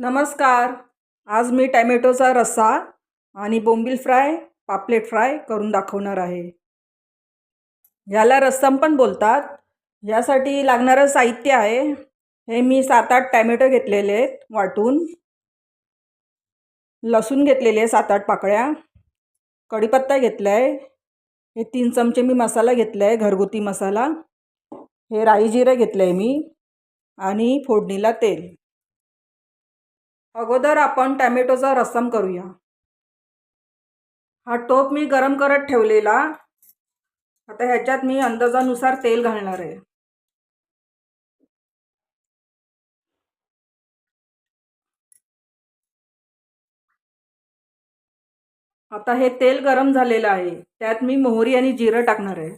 नमस्कार. आज मी टॅमॅटोचा रस्सा आणि बोंबील फ्राय पापलेट फ्राय करून दाखवणार आहे. ह्याला रस्सम पण बोलतात. यासाठी लागणारं साहित्य आहे. हे मी सात आठ टॅमॅटो घेतलेले आहेत वाटून. लसूण घेतलेले आहे सात आठ पाकळ्या. कढीपत्ता घेतला आहे हे तीन चमचे मी मसाला घेतला आहे घरगुती मसाला. हे राई जिरं घेतलं आहे मी आणि फोडणीला तेल. अगोदर आपण टॅमॅटोचा रस्सम करूया. हा टोप मी गरम करत ठेवलेला. आता ह्याच्यात मी अंदाजानुसार तेल घालणार आहे. आता हे तेल गरम झालेलं आहे. त्यात मी मोहरी आणि जिरं टाकणार आहे.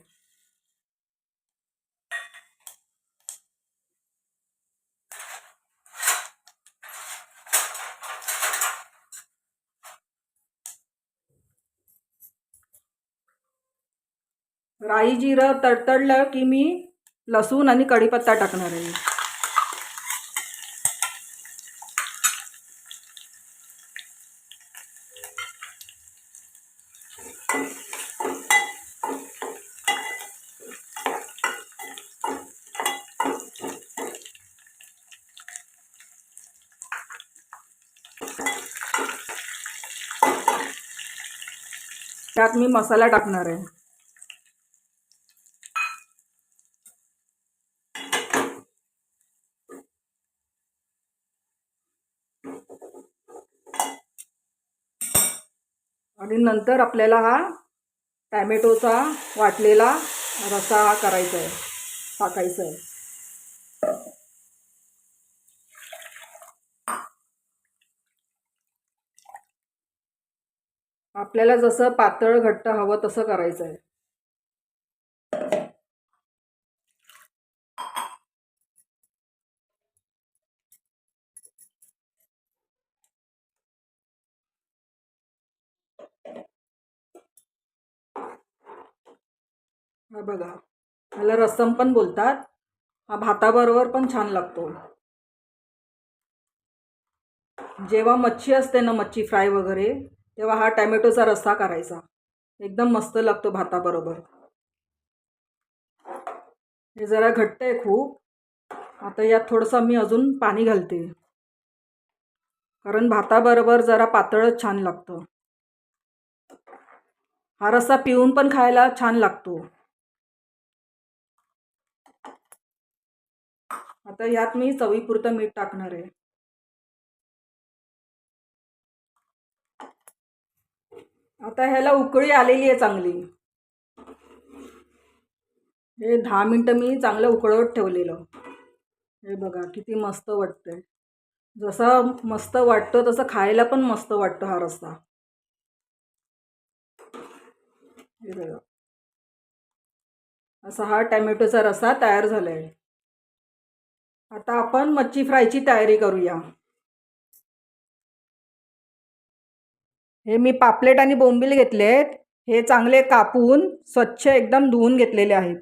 राई जिरं तडतडलं की मी लसूण आणि कढीपत्ता टाकणार आहे. त्यात मी मसाला टाकणार आहे. आणि नंतर आपल्याला हा टॅमॅटोचा वाटलेला रसा हा करायचा आहे टाकायचा आहे. आपल्याला जसं पातळ घट्ट हवं तसं करायचं आहे. हा बघा. मला रस्सम पण बोलतात. हा भाताबरोबर पण छान लागतो. जेव्हा मच्छी असते ना मच्छी फ्राय वगैरे तेव्हा हा टॅमॅटोचा रस्सा करायचा. एकदम मस्त लागतो भाताबरोबर. हे जरा घट्ट आहे खूप. आता यात थोडंसं मी अजून पाणी घालते. कारण भाताबरोबर जरा पातळच छान लागतं. हा रस्सा पिऊन पण खायला छान लागतो. आता ह्यात मी चवीपुरतं मीठ टाकणार आहे. आता ह्याला उकळी आलेली आहे चांगली. हे दहा मिनटं मी चांगलं उकळवत ठेवलेलं. हे बघा किती मस्त वाटतंय. जसं मस्त वाटतो तसं खायला पण मस्त वाटतो हा रस्सा. हे बघा. असा हा टॅमॅटोचा रस्सा तयार झाला आहे आता आपण मच्छी फ्रायची तयारी करूया. हे मी पापलेट आणि बोंबील घेतलेत. हे चांगले कापून स्वच्छ एकदम धुवून घेतलेले आहेत.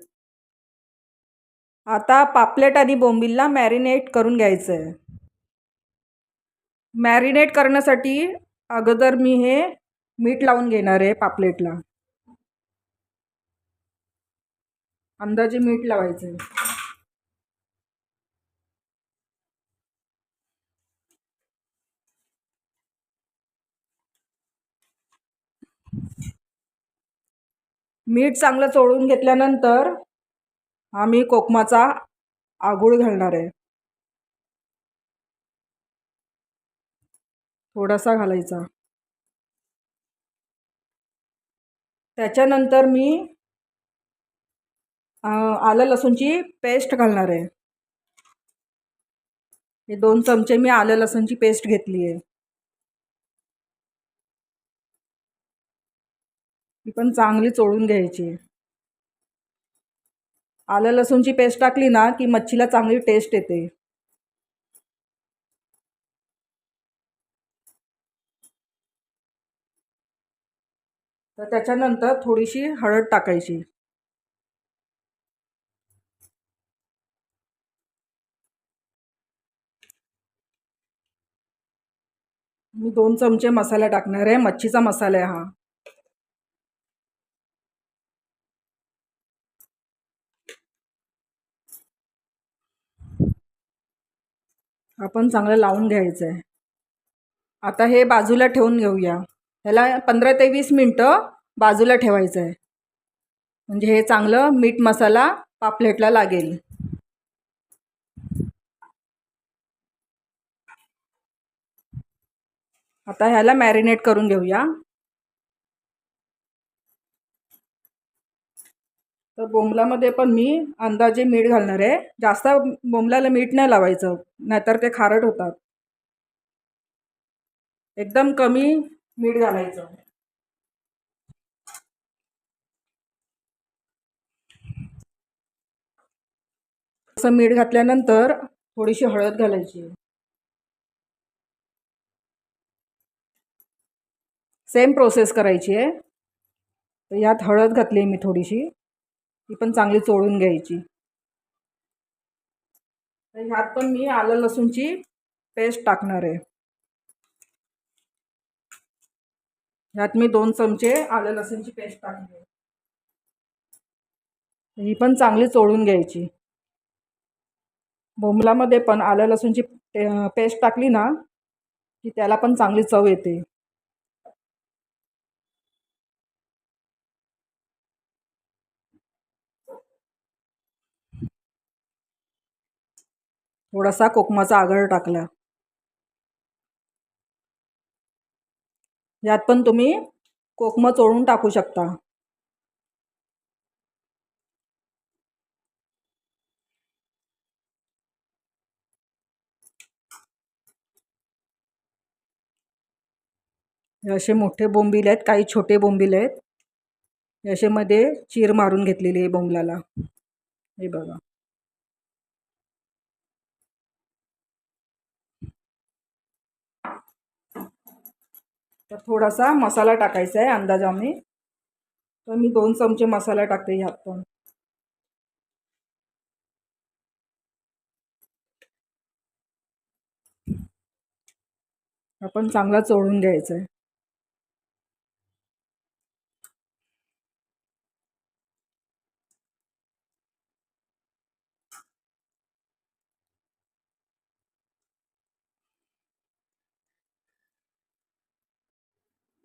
आता पापलेट आणि बोंबीलला मॅरिनेट करून घ्यायचं आहे मॅरिनेट करण्यासाठी अगोदर मी हे मीठ लावून घेणार आहे पापलेटला. अंदाजे मीठ लावायचं आहे मीठ चांगलं चोळून घेतल्यानंतर आम्ही कोकमाचा आगूळ घालणार आहे. थोडासा घालायचा. त्याच्यानंतर मी आलं लसूणची पेस्ट घालणार आहे. हे दोन चमचे मी आलं लसूणची पेस्ट घेतली आहे. ती पण चांगली चोळून घ्यायची. आलं लसूणची पेस्ट टाकली ना की मच्छीला चांगली टेस्ट येते. तर त्याच्यानंतर थोडीशी हळद टाकायची. मी दोन चमचे मसाला टाकणार आहे. मच्छीचा मसाला आहे हा. आपण चांगलं लावून घ्यायचं आहे आता हे बाजूला ठेवून घेऊया. ह्याला पंधरा ते वीस मिनटं बाजूला ठेवायचं आहे म्हणजे हे चांगलं मीठ मसाला पापलेटला लागेल. आता ह्याला मॅरिनेट करून घेऊया. तर बोंबलामध्ये पण मी अंदाजे मीठ घालणार आहे. जास्त बोंबलाला मीठ नाही लावायचं नाहीतर ते खारट होतात. एकदम कमी मीठ घालायचं. असं मीठ घातल्यानंतर थोडीशी हळद घालायची. सेम प्रोसेस करायची आहे. तर यात हळद घातली आहे मी थोडीशी. ती पण चांगली चोळून घ्यायची. तर ह्यात पण मी आलं लसूणची पेस्ट टाकणार आहे. ह्यात मी दोन चमचे आलं लसूणची पेस्ट टाकली आहे. ही पण चांगली चोळून घ्यायची. बोंबलामध्ये पण आलं लसूणची पेस्ट टाकली ना की त्याला पण चांगली चव येते. थोडासा कोकमाचा आगळ टाकला. यात पण तुम्ही कोकम चोळून टाकू शकता. हे असे मोठे बोंबील आहेत काही छोटे बोंबील आहेत. याच्यामध्ये चीर मारून घेतलेली आहे बोंबलाला. हे बघा. तर थोडासा मसाला टाकायचा आहे अंदाजाने तर मी दोन चमचे मसाला टाकते ह्यात पण. आपण चांगला चोळून घ्यायचा आहे.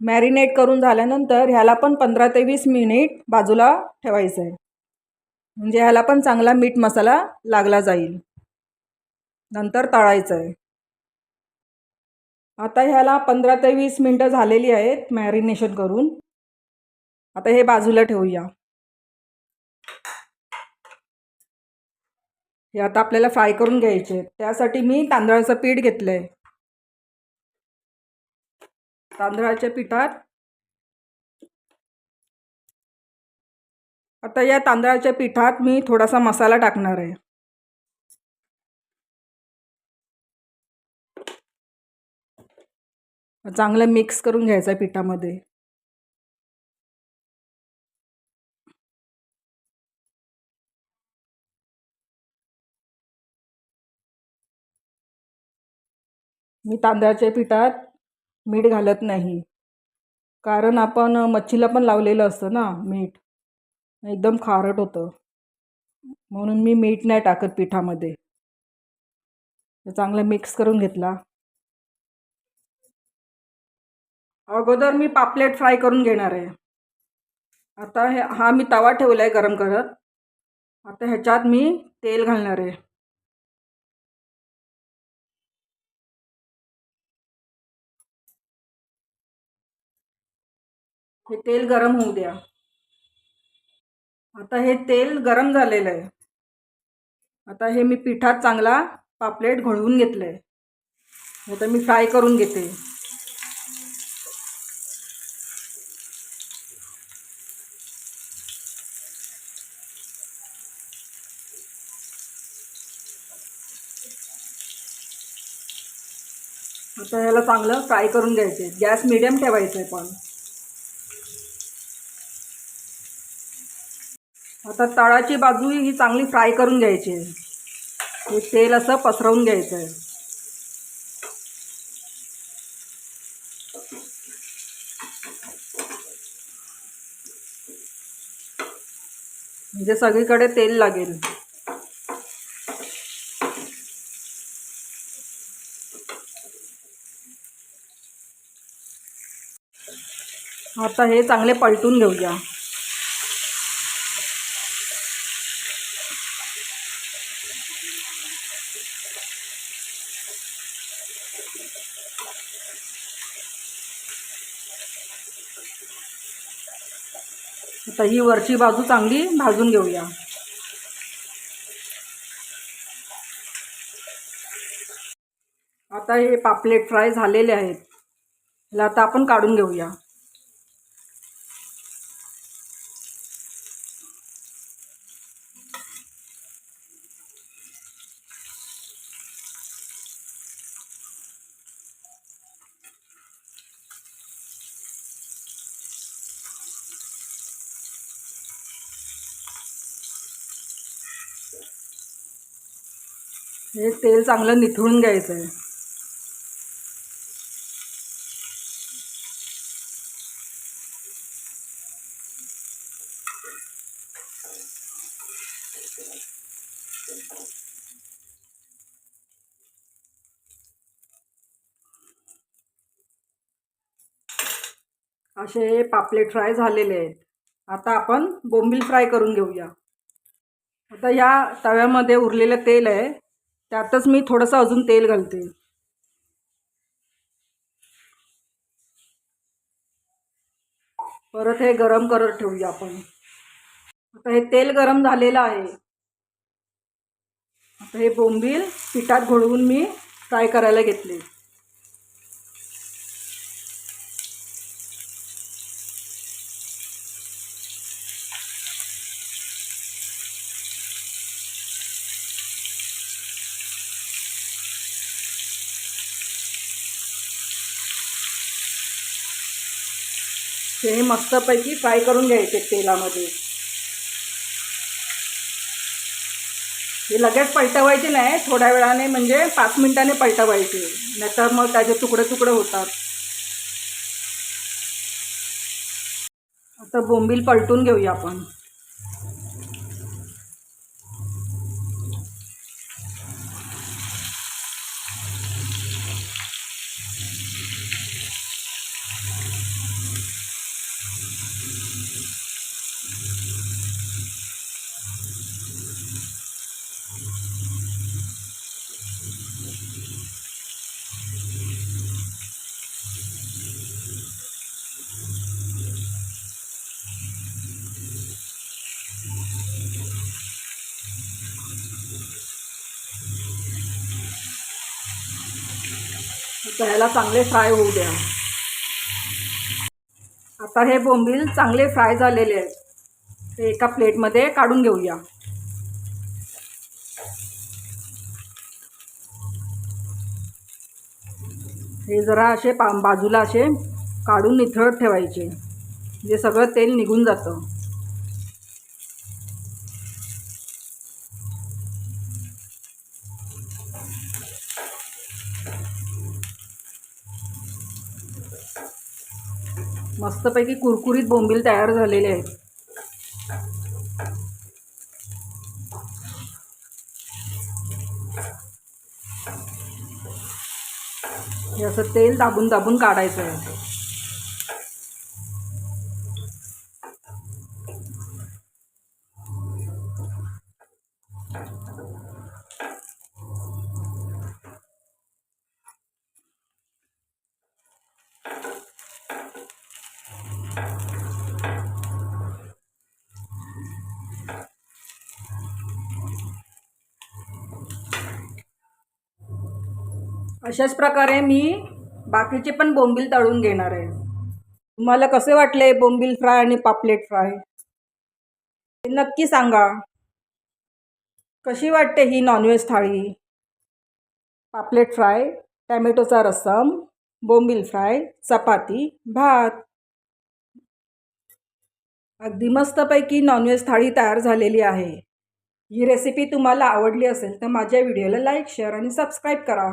मॅरिनेट करून झाल्यानंतर ह्याला पण पंधरा ते वीस मिनिट बाजूला ठेवायचं आहे म्हणजे ह्याला पण चांगला मीठ मसाला लागला जाईल. नंतर तळायचं आहे आता ह्याला पंधरा ते वीस मिनटं झालेली आहेत मॅरिनेशन करून. आता हे बाजूला ठेवूया. हे आता आपल्याला फ्राय करून घ्यायचे त्यासाठी मी तांदळाचं पीठ घेतलं आहे तांदळाच्या पिठात. आता या तांदळाच्या पिठात मी थोडासा मसाला टाकणार आहे. चांगलं मिक्स करून घ्यायचं आहे पिठामध्ये. मी तांदळाच्या पिठात मीठ घालत नाही. कारण आपण मच्छीला पण लावलेलं असतं ना मीठ. एकदम खारट होतं. म्हणून मी मीठ नाही टाकत पिठामध्ये. चांगलं मिक्स करून घेतला. अगोदर मी पापलेट फ्राय करून घेणार आहे. आता हे हा मी तवा ठेवला आहे गरम करत. आता ह्याच्यात मी तेल घालणार आहे. हे तेल गरम होऊ द्या. आता हे तेल गरम झालेलं आहे. आता हे मी पिठात चांगला पापलेट घळवून घेतलं आहे आता मी फ्राय करून घेते. आता ह्याला चांगलं फ्राय करून घ्यायचे गॅस मिडियम ठेवायचं आहे पण. आता तळाची बाजू ही चांगली फ्राय करून घ्यायची आहे. हे तेल असं पसरवून घ्यायचं आहे. म्हणजे सगळीकडे तेल लागेल. आता हे चांगले पलटून घेऊया. तर ही वरची बाजू चांगली भाजून घेऊया. आता हे पापलेट फ्राय झालेले आहेत. ह्याला आता आपण काढून घेऊया. हे तेल चांगलं निथळून घ्यायचं आहे असे पापलेट फ्राय झालेले आहेत. आता आपण बोंबील फ्राय करून घेऊया. आता या तव्यामध्ये उरलेलं तेल आहे. त्यातच मी थोडंसं अजून तेल घालते. परत हे गरम करत ठेवूया आपण. आता हे तेल गरम झालेलं आहे. आता हे बोंबील पिठात घोळवून मी फ्राय करायला घेतले. हे मस्तपैकी फ्राय करून घ्यायचे तेलामध्ये. हे लगेच पलटवायचे नाही थोड्या वेळाने म्हणजे पाच मिनिटाने पलटवायचे. नाहीतर मग त्याचे तुकडे तुकडे होतात. आता बोंबील पलटून घेऊया आपण. आता ह्याला चांगले फ्राय होऊ द्या. आता हे बोंबील चांगले फ्राय झालेले आहेत. ते एका प्लेटमध्ये काढून घेऊया. हे जरा असे पा बाजूला असे काढून निथळत ठेवायचे. जे सगळं तेल निघून जातं. मस्तपैकी कुरकुरीत बोंबील तयार झालेले आहेत. हे असं तेल दाबून दाबून काढायचं आहे. अशाच प्रकारे मी बाकीचे पण बोंबील तळून घेणार आहे. तुम्हाला कसे वाटले बोंबील फ्राय आणि पापलेट फ्राय? नक्की सांगा. कशी वाटते ही नॉनव्हेज थाळी? पापलेट फ्राय टॅमॅटोचा रस्सम बोंबील फ्राय चपाती भात. अगदी मस्तपैकी नॉनव्हेज थाळी तयार झालेली आहे. ही रेसिपी तुम्हाला आवडली असेल तर माझ्या व्हिडिओला लाईक शेअर आणि सबस्क्राईब करा.